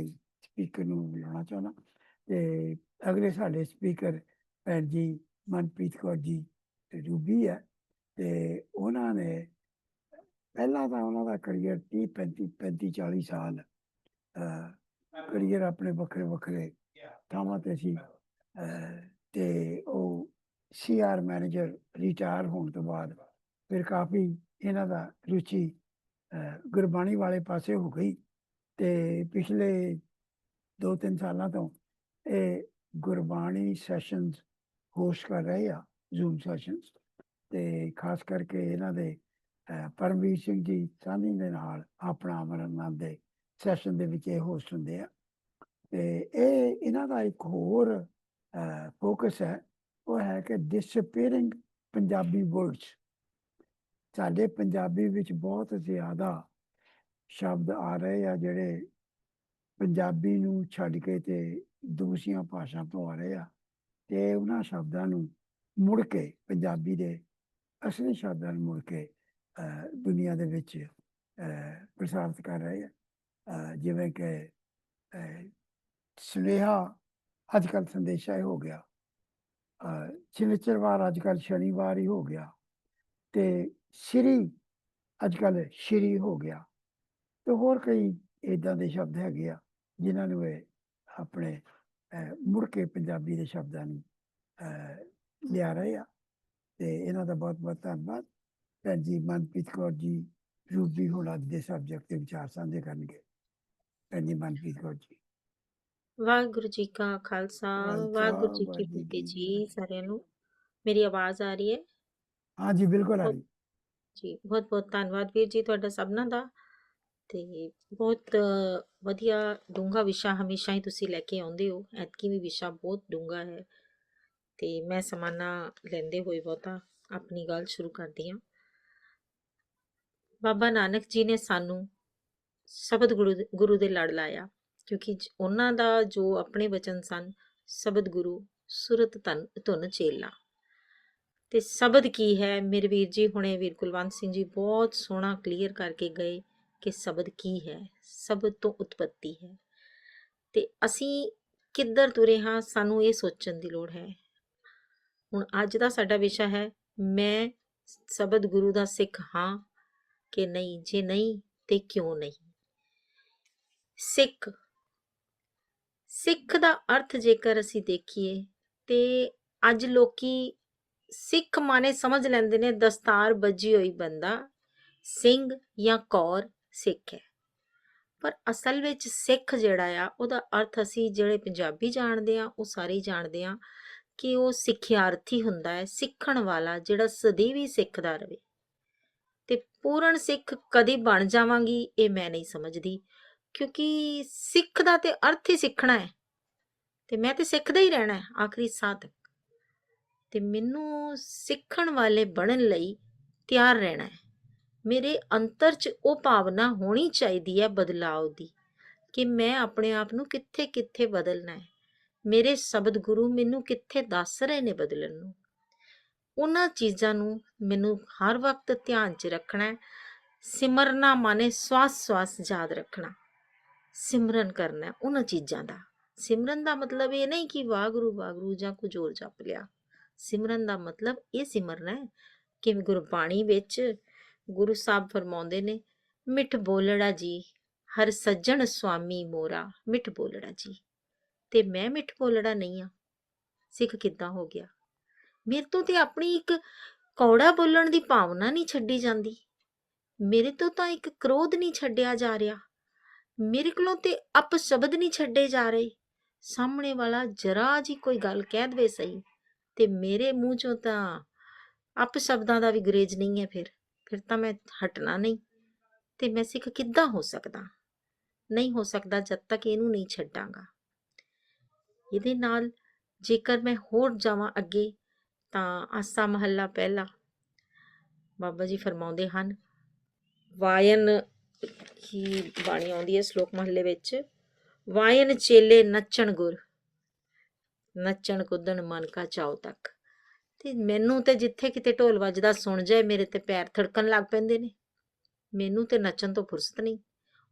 Speaker ਨੂੰ ਬੁਲਾਉਣਾ ਚਾਹੁੰਦਾ। ਤੇ ਅਗਲੇ ਸਾਡੇ ਸਪੀਕਰ ਭੈਣ ਜੀ ਮਨਪ੍ਰੀਤ ਕੌਰ ਜੀ ਰੂਬੀ ਹੈ ਤੇ ਉਹਨਾਂ ਨੇ ਪਹਿਲਾਂ ਤਾਂ ਉਹਨਾਂ ਦਾ ਕਰੀਅਰ 30 35 35 40 ਸਾਲ ਕਰੀਅਰ ਆਪਣੇ ਵੱਖਰੇ ਵੱਖਰੇ ਥਾਵਾਂ ਤੇ ਸੀ। ਤੇ ਉਹ ਸੀਆਰ ਮੈਨੇਜਰ ਰਿਟਾਇਰ ਹੋਣ ਤੋਂ ਬਾਅਦ ਫਿਰ ਕਾਫੀ ਇਹਨਾਂ ਦਾ ਰੁਚੀ ਅਹ, ਗੁਰਬਾਣੀ ਵਾਲੇ ਪਾਸੇ ਹੋ ਗਈ। ਤੇ ਪਿਛਲੇ 2-3 ਸਾਲਾਂ ਤੋਂ ਇਹ ਗੁਰਬਾਣੀ ਸੈਸ਼ਨਸ ਹੋਸਟ ਕਰ ਰਹੇ ਆ ਜ਼ੂਮ ਸੈਸ਼ਨਸ ਤੇ ਖਾਸ ਕਰਕੇ ਇਹਨਾਂ ਦੇ ਪਰਮਵੀਰ ਸਿੰਘ ਜੀ ਸਾਨੀ ਦੇ ਨਾਲ ਆਪਣਾ ਅਮਰਨਾਥ ਦੇ ਸੈਸ਼ਨ ਦੇ ਵਿੱਚ ਇਹ ਹੋਸਟ ਹੁੰਦੇ ਆ। ਤੇ ਇਹ ਇਹਨਾਂ ਦਾ ਇੱਕ ਹੋਰ ਫੋਕਸ ਹੈ। ਉਹ ਹੈ ਕਿ ਡਿਸਪੀਅਰਿੰਗ ਪੰਜਾਬੀ ਵਰਡਸ ਸਾਡੇ ਪੰਜਾਬੀ ਵਿੱਚ ਬਹੁਤ ਜ਼ਿਆਦਾ ਸ਼ਬਦ ਆ ਰਹੇ ਆ ਜਿਹੜੇ ਪੰਜਾਬੀ ਨੂੰ ਛੱਡ ਕੇ ਤੇ ਦੂਸਰੀਆਂ ਭਾਸ਼ਾ ਤੋਂ ਆ ਰਹੇ ਆ ਤੇ ਉਹਨਾਂ ਸ਼ਬਦਾਂ ਨੂੰ ਮੁੜ ਕੇ ਪੰਜਾਬੀ ਦੇ ਅਸਲੀ ਸ਼ਬਦਾਂ ਨੂੰ ਮੁੜ ਕੇ ਦੁਨੀਆ ਦੇ ਵਿੱਚ ਪ੍ਰਸਾਰਿਤ ਕਰ ਰਹੇ ਆ। ਜਿਵੇਂ ਕਿ ਸੁਨੇਹਾ ਅੱਜ ਕੱਲ੍ਹ ਸੰਦੇਸ਼ਾ ਹੀ ਹੋ ਗਿਆ। ਅਹ, ਸ਼ਨੀਚਰਵਾਰ ਅੱਜ ਕੱਲ੍ਹ ਸ਼ਨੀਵਾਰ ਹੀ ਹੋ ਗਿਆ। ਤੇ ਸ਼੍ਰੀ ਅੱਜ ਕੱਲ੍ਹ ਸ਼੍ਰੀ ਹੋ ਗਿਆ। ਤੇ ਹੋਰ ਕਈ ਇਦਾਂ ਦੇ ਸ਼ਬਦ ਹੈਗੇ ਆ ਜਿਨ੍ਹਾਂ ਨੂੰ ਇਹ ਆਪਣੇ ਮੁੜ ਕੇ ਪੰਜਾਬੀ ਦੇ ਸ਼ਬਦਾਂ ਨੂੰ ਲਿਆ ਰਹੇ ਆ। ਤੇ ਇਹਨਾਂ ਦਾ ਬਹੁਤ ਬਹੁਤ ਧੰਨਵਾਦ। ਭੈਣ ਜੀ ਮਨਪ੍ਰੀਤ ਕੌਰ ਜੀ ਰੂਬੀ ਹੁਣ ਅੱਜ ਦੇ ਸਬਜੈਕਟ ਤੇ ਵਿਚਾਰ ਸਾਂਝੇ ਕਰਨਗੇ। ਭੈਣ ਜੀ ਮਨਪ੍ਰੀਤ ਕੌਰ ਜੀ। ਵਾਹਿਗੁਰੂ ਜੀ ਕਾ ਖਾਲਸਾ ਵਾਹਿਗੁਰੂ ਜੀ ਕੀ ਫਤਿਹ ਜੀ। ਸਾਰਿਆਂ ਨੂੰ। ਮੇਰੀ ਆਵਾਜ਼ ਆ ਰਹੀ ਹੈ? ਹਾਂ ਜੀ ਬਿਲਕੁਲ ਆ ਰਹੀ। ਜੀ ਬਹੁਤ ਬਹੁਤ ਧੰਨਵਾਦ ਵੀਰ ਜੀ ਤੁਹਾਡਾ ਸਭਨਾਂ ਦਾ। ਤੇ ਬਹੁਤ ਵਧੀਆ ਡੂੰਘਾ ਵਿਸ਼ਾ ਹਮੇਸ਼ਾ ਹੀ ਤੁਸੀਂ ਲੈ ਕੇ ਆਉਂਦੇ ਹੋ। ਐਤਕੀ ਵੀ ਵਿਸ਼ਾ ਬਹੁਤ ਡੂੰਘਾ ਹੈ ਤੇ ਮੈਂ ਸਮਾਨਾ ਲੈਂਦੇ ਹੋਏ ਬਹੁਤਾ ਆਪਣੀ ਗੱਲ ਸ਼ੁਰੂ ਕਰਦੀ ਹਾਂ। ਬਾਬਾ ਨਾਨਕ ਜੀ ਨੇ ਸਾਨੂੰ ਸ਼ਬਦ ਗੁਰੂ ਦੇ- ਗੁਰੂ ਦੇ ਲੜ ਲਾਇਆ, ਕਿਉਂਕਿ ਉਹਨਾਂ ਦਾ ਜੋ ਆਪਣੇ ਵਚਨ ਸਨ, ਸ਼ਬਦ ਗੁਰੂ ਸੁਰਤ ਧਨ, ਧੁਨ ਚੇਲਾ। ਤੇ ਸ਼ਬਦ ਕੀ ਹੈ? ਮੇਰੇ ਵੀਰ ਜੀ, ਹੁਣੇ ਵੀਰ ਕੁਲਵੰਤ ਸਿੰਘ ਜੀ ਬਹੁਤ ਸੋਹਣਾ ਕਲੀਅਰ ਕਰਕੇ ਗਏ। ਕਿ ਸ਼ਬਦ ਕੀ ਹੈ, ਸ਼ਬਦ ਤੋਂ ਉਤਪਤੀ ਹੈ। ਤੇ ਅਸੀਂ ਕਿੱਧਰ ਤੁਰੇ ਹਾਂ, ਸਾਨੂੰ ਇਹ ਸੋਚਣ ਦੀ ਲੋੜ ਹੈ। ਹੁਣ ਅੱਜ ਦਾ ਸਾਡਾ ਵਿਸ਼ਾ ਹੈ, ਮੈਂ ਸ਼ਬਦ ਗੁਰੂ ਦਾ ਸਿੱਖ ਹਾਂ ਕਿ ਨਹੀਂ, ਜੇ ਨਹੀਂ ਤੇ ਕਿਉਂ ਨਹੀਂ? ਸਿੱਖ। ਸਿੱਖ ਦਾ ਅਰਥ ਜੇਕਰ ਅਸੀਂ ਦੇਖੀਏ, ਤੇ ਅੱਜ ਲੋਕੀ ਸਿੱਖ ਮਾਨੇ ਸਮਝ ਲੈਂਦੇ ਨੇ, ਦਸਤਾਰ ਬੱਜੀ ਹੋਈ ਬੰਦਾ, ਸਿੰਘ ਜਾਂ ਕੌਰ ਸਿੱਖ ਹੈ। ਪਰ ਅਸਲ ਵਿੱਚ ਸਿੱਖ ਜਿਹੜਾ ਆ, ਉਹਦਾ ਅਰਥ ਅਸੀਂ ਜਿਹੜੇ ਪੰਜਾਬੀ ਜਾਣਦੇ ਆ ਉਹ ਸਾਰੇ ਜਾਣਦੇ ਆ ਕਿ ਉਹ ਸਿੱਖਿਆਰਥੀ ਹੁੰਦਾ ਹੈ, ਸਿੱਖਣ ਵਾਲਾ ਜਿਹੜਾ ਸਦੀਵੀ ਸਿੱਖਦਾ ਰਹੇ ਤੇ ਪੂਰਨ ਸਿੱਖ ਕਦੀ ਬਣ ਜਾਵਾਂਗੀ, ਇਹ ਮੈਂ ਨਹੀਂ ਸਮਝਦੀ, ਕਿਉਂਕਿ ਸਿੱਖ ਦਾ ਤੇ ਅਰਥ ਹੀ ਸਿੱਖਣਾ ਹੈ। ਤੇ ਮੈਂ ਤੇ ਸਿੱਖਦਾ ਹੀ ਰਹਿਣਾ ਹੈ, ਆਖਰੀ ਸਾਹ ਤੱਕ ਤੇ ਮੈਨੂੰ ਸਿੱਖਣ ਵਾਲੇ ਬਣਨ ਲਈ ਤਿਆਰ ਰਹਿਣਾ ਹੈ। ਮੇਰੇ ਅੰਤਰ 'ਚ ਉਹ ਭਾਵਨਾ ਹੋਣੀ ਚਾਹੀਦੀ ਹੈ ਬਦਲਾਅ ਦੀ ਕਿ ਮੈਂ ਆਪਣੇ ਆਪ ਨੂੰ ਕਿੱਥੇ ਕਿੱਥੇ ਬਦਲਣਾ ਹੈ। ਮੇਰੇ ਸ਼ਬਦ ਗੁਰੂ ਮੈਨੂੰ ਕਿੱਥੇ ਦੱਸ ਰਹੇ ਨੇ ਬਦਲਣ ਨੂੰ? ਉਹਨਾਂ ਚੀਜ਼ਾਂ ਨੂੰ ਮੈਨੂੰ ਹਰ ਵਕਤ ਧਿਆਨ 'ਚ ਰੱਖਣਾ ਹੈ। ਸਿਮਰਨਾ ਮਾਨੇ ਸਵਾਸ ਸਵਾਸ ਯਾਦ ਰੱਖਣਾ। ਸਿਮਰਨ ਕਰਨਾ ਉਹਨਾਂ ਚੀਜ਼ਾਂ ਦਾ। ਸਿਮਰਨ ਦਾ ਮਤਲਬ ਇਹ ਨਹੀਂ ਕਿ ਵਾਹਿਗੁਰੂ ਵਾਹਿਗੁਰੂ ਜਾਂ ਕੁਝ ਹੋਰ ਜਪ ਲਿਆ। ਸਿਮਰਨ ਦਾ ਮਤਲਬ ਇਹ ਸਿਮਰਨਾ ਹੈ ਕਿ ਗੁਰਬਾਣੀ ਵਿੱਚ ਗੁਰੂ ਸਾਹਿਬ ਫਰਮਾਉਂਦੇ ਨੇ, ਮਿੱਠ ਬੋਲੜਾ ਜੀ, ਹਰ ਸੱਜਣ ਸੁਆਮੀ ਮੋਰਾ, ਮਿੱਠ ਬੋਲੜਾ ਜੀ। ਤੇ ਮੈਂ ਮਿੱਠ ਬੋਲੜਾ ਨਹੀਂ ਆ। ਸਿੱਖ ਕਿੱਦਾਂ ਹੋ ਗਿਆ? ਮੇਰੇ ਤੋਂ ਤੇ ਆਪਣੀ ਇੱਕ ਕੌੜਾ ਬੋਲਣ ਦੀ ਭਾਵਨਾ ਨਹੀਂ ਛੱਡੀ ਜਾਂਦੀ। ਮੇਰੇ ਤੋਂ ਤਾਂ ਇੱਕ ਕ੍ਰੋਧ ਨਹੀਂ ਛੱਡਿਆ ਜਾ ਰਿਹਾ। ਮੇਰੇ ਕੋਲੋਂ ਤੇ ਅਪ ਸ਼ਬਦ ਨਹੀਂ ਛੱਡੇ ਜਾ ਰਹੇ। ਸਾਹਮਣੇ ਵਾਲਾ ਜਰਾ ਜੀ ਕੋਈ ਗੱਲ ਕਹਿ ਦਵੇ ਸਹੀ, ਤੇ ਮੇਰੇ ਮੂੰਹ ਚੋਂ ਤਾਂ ਅਪ ਸ਼ਬਦਾਂ ਦਾ ਵੀ ਗਰੇਜ ਨਹੀਂ ਹੈ ਫਿਰ। ਫਿਰ ਤਾਂ ਮੈਂ ਹਟਣਾ ਨਹੀਂ। ਤੇ ਮੈਂ ਸਿੱਖ ਕਿੱਦਾਂ ਹੋ ਸਕਦਾ? ਨਹੀਂ ਹੋ ਸਕਦਾ ਜਦ ਤੱਕ ਇਹਨੂੰ ਨਹੀਂ ਛੱਡਾਂਗਾ। ਇਹਦੇ ਨਾਲ ਜੇਕਰ ਮੈਂ ਹੋਰ ਜਾਵਾਂ ਅੱਗੇ, ਤਾਂ ਆਸਾ ਮਹੱਲਾ ਪਹਿਲਾ ਬਾਬਾ ਜੀ ਫਰਮਾਉਂਦੇ ਹਨ, ਵਾਇਨ ਕੀ ਬਾਣੀ ਆਉਂਦੀ ਹੈ ਸ਼ਲੋਕ ਮਹੱਲੇ ਵਿੱਚ, ਵਾਇਨ ਚੇਲੇ ਨੱਚਣ ਗੁਰ, ਨੱਚਣ ਕੁੱਦਣ ਮਨ ਕਾ ਚਾਉ ਤੱਕ। ਤੇ ਮੈਨੂੰ ਤੇ ਜਿੱਥੇ ਕਿਤੇ ਢੋਲ ਵੱਜਦਾ ਸੁਣ ਜਾਏ, ਮੇਰੇ ਤੇ ਪੈਰ ਥੜਕਣ ਲੱਗ ਪੈਂਦੇ ਨੇ। ਮੈਨੂੰ ਤੇ ਨੱਚਣ ਤੋਂ ਫੁਰਸਤ ਨਹੀਂ।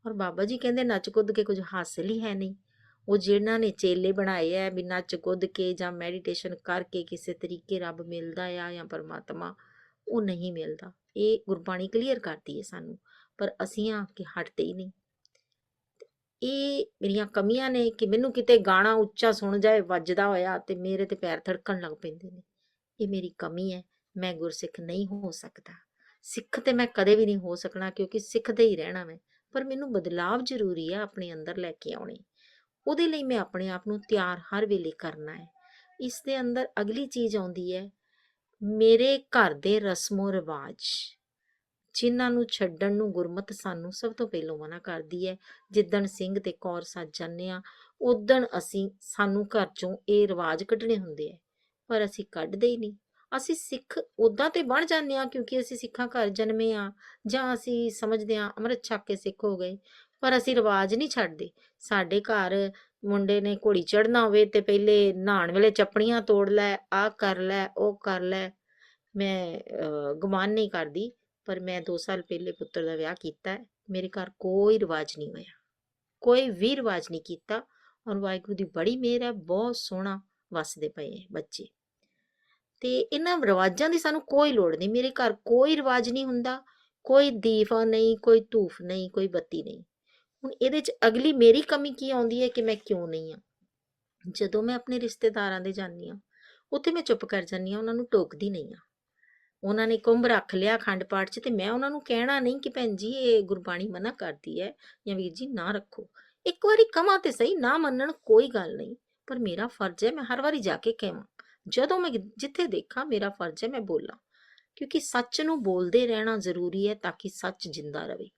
ਔਰ ਬਾਬਾ ਜੀ ਕਹਿੰਦੇ, ਨੱਚ ਕੁੱਦ ਕੇ ਕੁਝ ਹਾਸਿਲ ਹੀ ਹੈ ਨਹੀਂ। ਉਹ ਜਿਨ੍ਹਾਂ ਨੇ ਚੇਲੇ ਬਣਾਏ ਐ, ਵੀ ਨੱਚ ਕੁੱਦ ਕੇ ਜਾਂ ਮੈਡੀਟੇਸ਼ਨ ਕਰਕੇ ਕਿਸੇ ਤਰੀਕੇ ਰੱਬ ਮਿਲਦਾ ਆ ਜਾਂ ਪਰਮਾਤਮਾ, ਉਹ ਨਹੀਂ ਮਿਲਦਾ। ਇਹ ਗੁਰਬਾਣੀ ਕਲੀਅਰ ਕਰਦੀ ਹੈ ਸਾਨੂੰ, ਪਰ ਅਸੀਂ ਆ ਕੇ ਹਟਦੇ ਹੀ ਨਹੀਂ। ਇਹ ਮੇਰੀਆਂ ਕਮੀਆਂ ਨੇ ਕਿ ਮੈਨੂੰ ਕਿਤੇ ਗਾਣਾ ਉੱਚਾ ਸੁਣ ਜਾਏ, ਵੱਜਦਾ ਹੋਇਆ ਤੇ ਮੇਰੇ ਤੇ ਪੈਰ ਥੜਕਣ ਲੱਗ ਪੈਂਦੇ ਨੇ। ਇਹ ਮੇਰੀ ਕਮੀ ਹੈ, ਮੈਂ ਗੁਰਸਿੱਖ ਨਹੀਂ ਹੋ ਸਕਦਾ। ਸਿੱਖ ਤੇ ਮੈਂ ਕਦੇ ਵੀ ਨਹੀਂ ਹੋ ਸਕਣਾ ਕਿਉਂਕਿ ਸਿੱਖਦੇ ਹੀ ਰਹਿਣਾ ਮੈਂ, ਪਰ ਮੈਨੂੰ ਬਦਲਾਵ ਜ਼ਰੂਰੀ ਹੈ ਆਪਣੇ ਅੰਦਰ ਲੈ ਕੇ ਆਉਣੇ। ਉਹਦੇ ਲਈ ਮੈਂ ਆਪਣੇ ਆਪ ਨੂੰ ਤਿਆਰ ਹਰ ਵੇਲੇ ਕਰਨਾ ਹੈ। ਇਸ ਦੇ ਅੰਦਰ ਅਗਲੀ ਚੀਜ਼ ਆਉਂਦੀ ਹੈ, ਮੇਰੇ ਘਰ ਦੇ ਰਸਮੋ ਰਿਵਾਜ। ਜਿਨ੍ਹਾਂ ਨੂੰ ਛੱਡਣ ਨੂੰ ਗੁਰਮਤ ਸਾਨੂੰ ਸਭ ਤੋਂ ਪਹਿਲਾਂ ਮਨਾ ਕਰਦੀ ਹੈ, ਜਿੱਦਣ ਸਿੰਘ ਤੇ ਕੌਰ ਸੱਜ ਜਾਂਦੇ ਆ ਉਦਣ ਅਸੀਂ ਸਾਨੂੰ ਘਰ ਚੋਂ ਇਹ ਰਿਵਾਜ ਕੱਢਣੇ ਹੁੰਦੇ ਆ ਪਰ ਅਸੀਂ ਕੱਢਦੇ ਹੀ ਨਹੀਂ। ਅਸੀਂ ਸਿੱਖ ਉਦਾਂ ਤੇ ਬਣ ਜਾਂਦੇ ਆ ਕਿਉਂਕਿ ਅਸੀਂ ਸਿੱਖਾਂ ਘਰ ਜਨਮੇ ਆ ਜਾਂ ਅਸੀਂ ਸਮਝਦੇ ਆ ਅੰਮ੍ਰਿਤ ਛਕ ਕੇ ਸਿੱਖ ਹੋ ਗਏ। ਪਰ ਅਸੀਂ ਰਿਵਾਜ ਨਹੀਂ ਛੱਡਦੇ। ਸਾਡੇ ਘਰ ਮੁੰਡੇ ਨੇ ਘੋੜੀ ਚੜਨਾ ਹੋਵੇ ਤੇ ਪਹਿਲੇ ਨਹਾਉਣ ਵੇਲੇ ਚੱਪੜੀਆਂ ਤੋੜ ਲੈ ਆ ਕਰ ਲੈ ਉਹ ਕਰ ਲੈ। ਮੈਂ ਅਹ, ਗੁਮਾਨ ਨਹੀਂ ਕਰਦੀ ਪਰ ਮੈਂ 2 ਸਾਲ ਪਹਿਲੇ ਪੁੱਤਰ ਦਾ ਵਿਆਹ ਕੀਤਾ ਮੇਰੇ ਘਰ ਕੋਈ ਰਿਵਾਜ ਨਹੀਂ ਹੋਇਆ। ਕੋਈ ਵੀ ਰਿਵਾਜ ਨਹੀਂ ਕੀਤਾ। ਔਰ ਵਾਹਿਗੁਰੂ ਦੀ ਬੜੀ ਮਿਹਰ ਹੈ ਬਹੁਤ ਸੋਹਣਾ ਵਸਦੇ ਪਏ ਬੱਚੇ। ਤੇ ਇਹਨਾਂ ਰਿਵਾਜਾਂ ਦੀ ਸਾਨੂੰ ਕੋਈ ਲੋੜ ਨਹੀਂ, ਮੇਰੇ ਘਰ ਕੋਈ ਰਿਵਾਜ ਨਹੀਂ ਹੁੰਦਾ, ਕੋਈ ਦੀਵਾ ਨਹੀਂ, ਕੋਈ ਧੂਫ ਨਹੀਂ, ਕੋਈ ਬੱਤੀ ਨਹੀਂ। ਹੁਣ ਇਹਦੇ ਚ ਅਗਲੀ ਮੇਰੀ ਕਮੀ ਕੀ ਆਉਂਦੀ ਹੈ ਕਿ ਮੈਂ ਕਿਉਂ ਨਹੀਂ ਆ ਜਦੋਂ ਮੈਂ ਆਪਣੇ ਰਿਸ਼ਤੇਦਾਰਾਂ ਦੇ ਜਾਂਦੀ ਆ ਉੱਥੇ ਮੈਂ ਚੁੱਪ ਕਰ ਜਾਂਦੀ ਆ ਉਹਨਾਂ ਨੂੰ ਟੋਕਦੀ ਨਹੀਂ ਆ ਉਹਨਾਂ ਨੇ ਕੁੰਭ ਰੱਖ ਲਿਆ ਅਖੰਡ ਪਾਠ 'ਚ ਤੇ ਮੈਂ ਉਹਨਾਂ ਨੂੰ ਕਹਿਣਾ ਨਹੀਂ ਕਿ ਭੈਣ ਜੀ ਇਹ ਗੁਰਬਾਣੀ ਮਨਾ ਕਰਦੀ ਹੈ ਜਾਂ ਵੀਰ ਜੀ ਨਾ ਰੱਖੋ। ਇੱਕ ਵਾਰੀ ਕਮਾ ਤੇ ਸਹੀ, ਨਾ ਮੰਨਣ ਕੋਈ ਗੱਲ ਨਹੀਂ, ਪਰ ਮੇਰਾ ਫਰਜ਼ ਹੈ ਮੈਂ ਹਰ ਵਾਰੀ ਜਾ ਕੇ ਕਹਾਂ ਜਦੋਂ ਮੈਂ ਜਿੱਥੇ ਦੇਖਾਂ ਮੇਰਾ ਫਰਜ਼ ਹੈ ਮੈਂ ਬੋਲਾਂ। ਕਿਉਂਕਿ ਸੱਚ ਨੂੰ ਬੋਲਦੇ ਰਹਿਣਾ ਜ਼ਰੂਰੀ ਹੈ ਤਾਂ ਕਿ ਸੱਚ ਜਿੰਦਾ ਰਹੇ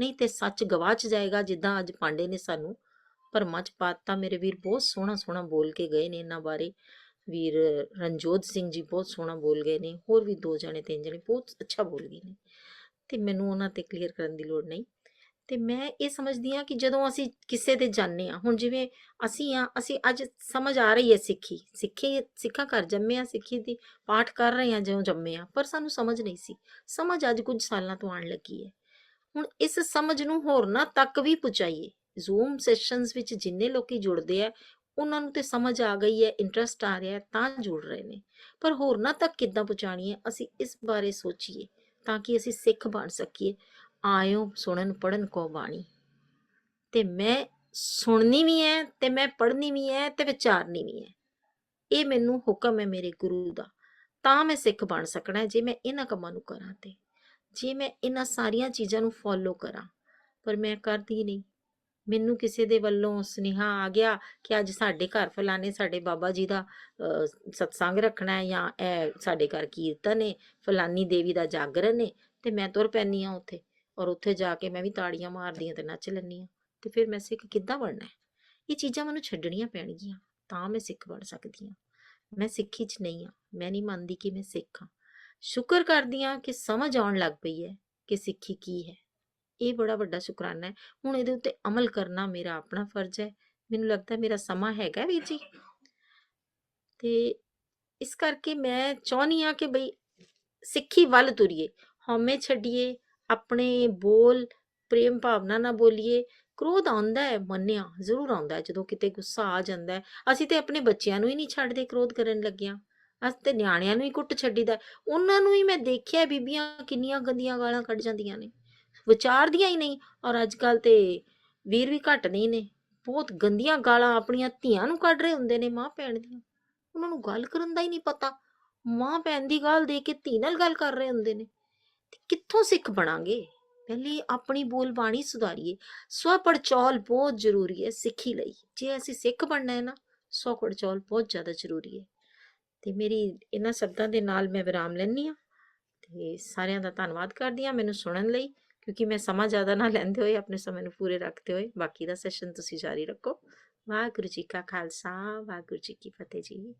ਨਹੀਂ ਤੇ ਸੱਚ ਗਵਾਚ ਜਾਏਗਾ ਜਿੱਦਾਂ ਅੱਜ ਪਾਂਡੇ ਨੇ ਸਾਨੂੰ ਭਰਮਾਂ ਚ ਪਾਤਾ ਮੇਰੇ ਵੀਰ ਬਹੁਤ ਸੋਹਣਾ ਸੋਹਣਾ ਬੋਲ ਕੇ ਗਏ ਨੇ ਇਹਨਾਂ ਬਾਰੇ। ਵੀਰ ਰਣਜੋਤ ਸਿੰਘ ਜੀ ਬਹੁਤ ਸੋਹਣਾ ਬੋਲ ਗਏ ਨੇ। ਹੋਰ ਵੀ ਦੋ ਜਣੇ, ਤਿੰਨ ਜਣੇ ਬਹੁਤ ਅੱਛਾ ਬੋਲ ਗਏ ਨੇ। ਤੇ ਮੈਨੂੰ ਉਹਨਾਂ ਤੇ ਕਲੀਅਰ ਕਰਨ ਦੀ ਲੋੜ ਨਹੀਂ। ਤੇ ਮੈਂ ਇਹ ਸਮਝਦੀ ਹਾਂ ਕਿ ਜਦੋਂ ਅਸੀਂ ਕਿਸੇ ਦੇ ਜਾਣਦੇ ਆ ਹੁਣ ਜਿਵੇਂ ਅਸੀਂ ਆ ਅਸੀਂ ਅੱਜ ਸਮਝ ਆ ਰਹੀ ਹੈ ਸਿੱਖੀ ਸਿੱਖੀ, ਸਿੱਖਾਂ ਘਰ ਜੰਮੇ ਆ ਸਿੱਖੀ ਦੀ ਪਾਠ ਕਰ ਰਹੇ ਆ ਜਿਉਂ ਜੰਮੇ ਆ ਪਰ ਸਾਨੂੰ ਸਮਝ ਨਹੀਂ ਸੀ। ਸਮਝ ਅੱਜ ਕੁਝ ਸਾਲਾਂ ਤੋਂ ਆਉਣ ਲੱਗੀ ਹੈ। ਹੁਣ ਇਸ ਸਮਝ ਨੂੰ ਹੋਰਨਾਂ ਤੱਕ ਵੀ ਪਹੁੰਚਾਈਏ। ਜ਼ੂਮ ਸੈਸ਼ਨਸ ਵਿੱਚ ਜਿੰਨੇ ਲੋਕੀ ਜੁੜਦੇ ਆ, ਉਹਨਾਂ ਨੂੰ ਤੇ ਸਮਝ ਆ ਗਈ ਹੈ ਇੰਟਰਸਟ ਆ ਰਿਹਾ ਤਾਂ ਜੁੜ ਰਹੇ ਨੇ। ਪਰ ਹੋਰਨਾਂ ਤੱਕ ਕਿੱਦਾਂ ਪਹੁੰਚਾਣੀ ਹੈ, ਅਸੀਂ ਇਸ ਬਾਰੇ ਸੋਚੀਏ, ਤਾਂ ਕਿ ਅਸੀਂ ਸਿੱਖ ਬਣ ਸਕੀਏ। ਆਇਓ ਸੁਣਨ ਪੜਨ ਕੋ ਬਾਣੀ। ਤੇ ਮੈਂ ਸੁਣਨੀ ਵੀ ਹੈ ਤੇ ਮੈਂ ਪੜ੍ਹਨੀ ਵੀ ਹੈ ਤੇ ਵਿਚਾਰਨੀ ਵੀ ਹੈ ਇਹ ਮੈਨੂੰ ਹੁਕਮ ਹੈ ਮੇਰੇ ਗੁਰੂ ਦਾ। ਤਾਂ ਮੈਂ ਸਿੱਖ ਬਣ ਸਕਣਾ ਜੇ ਮੈਂ ਇਹਨਾਂ ਕੰਮਾਂ ਨੂੰ ਕਰਾਂ ਤੇ। ਜੇ ਮੈਂ ਇਹਨਾਂ ਸਾਰੀਆਂ ਚੀਜ਼ਾਂ ਨੂੰ ਫੋਲੋ ਕਰਾਂ, ਪਰ ਮੈਂ ਕਰਦੀ ਨਹੀਂ। ਮੈਨੂੰ ਕਿਸੇ ਦੇ ਵੱਲੋਂ ਸੁਨੇਹਾ ਆ ਗਿਆ ਕਿ ਅੱਜ ਸਾਡੇ ਘਰ ਫਲਾਣੇ, ਸਾਡੇ ਬਾਬਾ ਜੀ ਦਾ ਸਤਸੰਗ ਰੱਖਣਾ ਹੈ ਜਾਂ ਇਹ ਸਾਡੇ ਘਰ ਕੀਰਤਨ ਹੈ ਫਲਾਨੀ ਦੇਵੀ ਦਾ ਜਾਗਰਣ ਹੈ ਤੇ ਮੈਂ ਤੁਰ ਪੈਂਦੀ ਹਾਂ ਉੱਥੇ। ਔਰ ਉੱਥੇ ਜਾ ਕੇ ਮੈਂ ਵੀ ਤਾੜੀਆਂ ਮਾਰਦੀ ਹਾਂ ਤੇ ਨੱਚ ਲੈਂਦੀ ਹਾਂ। ਤੇ ਫਿਰ ਮੈਂ ਸਿੱਖ ਕਿੱਦਾਂ ਬਣਨਾ ਹੈ? ਇਹ ਚੀਜ਼ਾਂ ਮੈਨੂੰ ਛੱਡਣੀਆਂ ਪੈਣਗੀਆਂ, ਤਾਂ ਮੈਂ ਸਿੱਖ ਬਣ ਸਕਦੀ ਹਾਂ। ਮੈਂ ਸਿੱਖੀ 'ਚ ਨਹੀਂ ਹਾਂ, ਮੈਂ ਨਹੀਂ ਮੰਨਦੀ ਕਿ ਮੈਂ ਸਿੱਖ ਹਾਂ। ਸ਼ੁਕਰ ਕਰਦੀ ਹਾਂ ਕਿ ਸਮਝ ਆਉਣ ਲੱਗ ਪਈ ਹੈ ਕਿ ਸਿੱਖੀ ਕੀ ਹੈ। ਇਹ ਬੜਾ ਵੱਡਾ ਸ਼ੁਕਰਾਨਾ ਹੈ। ਹੁਣ ਇਹਦੇ ਉੱਤੇ ਅਮਲ ਕਰਨਾ ਮੇਰਾ ਆਪਣਾ ਫਰਜ਼ ਹੈ। ਮੈਨੂੰ ਲੱਗਦਾ ਮੇਰਾ ਸਮਾਂ ਹੈਗਾ ਵੀਰ ਜੀ। ਤੇ ਇਸ ਕਰਕੇ ਮੈਂ ਚਾਹੁੰਦੀ ਹਾਂ ਕਿ ਬਈ ਸਿੱਖੀ ਵੱਲ ਤੁਰੀਏ। ਹਉਮੈ ਛੱਡੀਏ ਆਪਣੇ ਬੋਲ ਪ੍ਰੇਮ ਭਾਵਨਾ ਨਾਲ ਬੋਲੀਏ, ਕ੍ਰੋਧ ਆਉਂਦਾ ਹੈ ਮੰਨਿਆ, ਜ਼ਰੂਰ ਆਉਂਦਾ ਹੈ, ਜਦੋਂ ਕਿਤੇ ਗੁੱਸਾ ਆ ਜਾਂਦਾ ਹੈ। ਅਸੀਂ ਤੇ ਆਪਣੇ ਬੱਚਿਆਂ ਨੂੰ ਹੀ ਨਹੀਂ ਛੱਡਦੇ ਕ੍ਰੋਧ ਕਰਨ ਲੱਗਿਆਂ। ਅਸੀਂ ਤੇ ਨਿਆਣਿਆਂ ਨੂੰ ਹੀ ਕੁੱਟ ਛੱਡੀਦਾ ਉਹਨਾਂ ਨੂੰ ਹੀ ਮੈਂ ਦੇਖਿਆ ਬੀਬੀਆਂ ਕਿੰਨੀਆਂ ਗੰਦੀਆਂ ਗਾਲਾਂ ਕੱਢ ਜਾਂਦੀਆਂ ਨੇ। ਵਿਚਾਰਦੀਆਂ ਹੀ ਨਹੀਂ, ਔਰ ਅੱਜ ਕੱਲ ਤੇ ਵੀਰ ਵੀ ਘੱਟ ਨਹੀਂ ਨੇ। ਬਹੁਤ ਗੰਦੀਆਂ ਗਾਲਾਂ ਆਪਣੀਆਂ ਧੀਆਂ ਨੂੰ ਕੱਢ ਰਹੇ ਹੁੰਦੇ ਨੇ, ਮਾਂ ਭੈਣ ਦੀਆਂ। ਉਹਨਾਂ ਨੂੰ ਗੱਲ ਕਰਨ ਦਾ ਹੀ ਨਹੀਂ ਪਤਾ। ਮਾਂ ਭੈਣ ਦੀ ਗੱਲ ਦੇ ਕੇ ਧੀ ਨਾਲ ਗੱਲ ਕਰ ਰਹੇ ਹੁੰਦੇ ਨੇ। ਤੇ ਕਿੱਥੋਂ ਸਿੱਖ ਬਣਾਂਗੇ? ਪਹਿਲੇ ਆਪਣੀ ਬੋਲ ਬਾਣੀ ਸੁਧਾਰੀਏ। ਸਵ ਪੜਚੌਲ ਬਹੁਤ ਜ਼ਰੂਰੀ ਹੈ ਸਿੱਖੀ ਲਈ। ਜੇ ਅਸੀਂ ਸਿੱਖ ਬਣਨਾ ਹੈ ਨਾ, ਸਵ ਪੜਚੌਲ ਬਹੁਤ ਜ਼ਿਆਦਾ ਜ਼ਰੂਰੀ ਹੈ। ਤੇ ਮੇਰੀ ਇਹਨਾਂ ਸ਼ਬਦਾਂ ਦੇ ਨਾਲ ਮੈਂ ਵਿਰਾਮ ਲੈਂਦੀ ਹਾਂ। ਤੇ ਸਾਰਿਆਂ ਦਾ ਧੰਨਵਾਦ ਕਰਦੀ ਹਾਂ ਮੈਨੂੰ ਸੁਣਨ ਲਈ, ਕਿਉਂਕਿ ਮੈਂ ਸਮਾਂ ਜ਼ਿਆਦਾ ਨਾ ਲੈਂਦੇ ਹੋਏ ਆਪਣੇ ਸਮੇਂ ਨੂੰ ਪੂਰੇ ਰੱਖਦੇ ਹੋਏ ਬਾਕੀ ਦਾ ਸੈਸ਼ਨ ਤੁਸੀਂ ਜਾਰੀ ਰੱਖੋ। ਵਾਹਿਗੁਰੂ ਜੀ ਕਾ ਖਾਲਸਾ, ਵਾਹਿਗੁਰੂ ਜੀ ਕੀ ਫਤਿਹ ਜੀ।